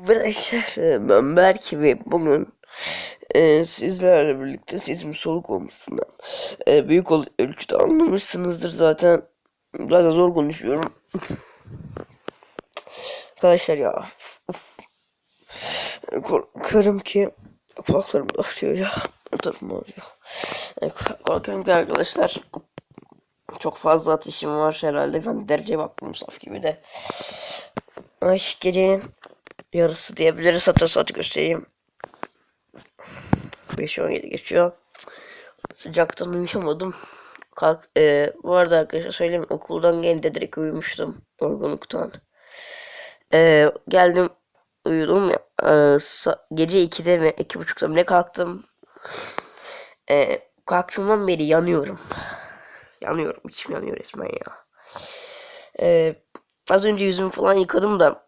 Arkadaşlar ben Berk ve bugün e, sizlerle birlikte sesim soluk olmasından e, büyük ol- ölçüde anlamışsınızdır zaten. Zaten zor konuşuyorum. Arkadaşlar ya korkarım ki kulaklarım da ağrıyor ya. Tarafım ağrıyor. E, korkarım ki arkadaşlar çok fazla ateşim var herhalde. Ben dereceye baktım saf gibi de. Ay gecenin yarısı diyebiliriz. Hatta saati göstereyim. 5.17 geçiyor. Sıcaktan uyuyamadım. Kalk, e, bu arada arkadaşlar söyleyeyim okuldan gelince direkt uyumuştum yorgunluktan. E, geldim uyudum. E, gece 2'de mi 2.30'da mı ne kalktım. E, kalktığımdan beri yanıyorum. Yanıyorum. içim yanıyor resmen ya. E, az önce yüzümü falan yıkadım da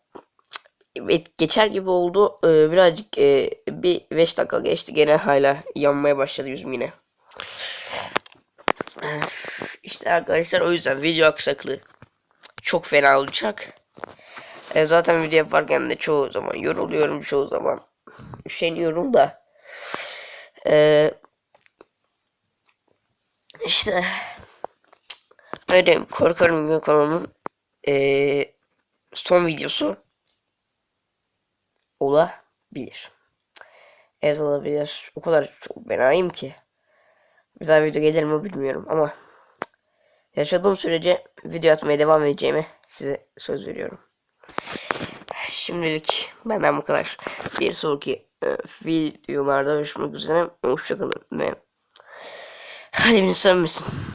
Evet, geçer gibi oldu. Ee, birazcık e, bir 5 dakika geçti gene hala yanmaya başladı yüzüm yine. İşte arkadaşlar o yüzden video aksaklığı çok fena olacak. E, zaten video yaparken de çoğu zaman yoruluyorum çoğu zaman üşeniyorum da. E, işte öyle korkarım kanalın e, son videosu olabilir. Evet olabilir. O kadar çok benayım ki. Bir daha video gelir mi bilmiyorum ama yaşadığım sürece video atmaya devam edeceğime size söz veriyorum. Şimdilik benden bu kadar. Bir sonraki e, videolarda görüşmek üzere. Hoşçakalın ve halimiz sönmesin.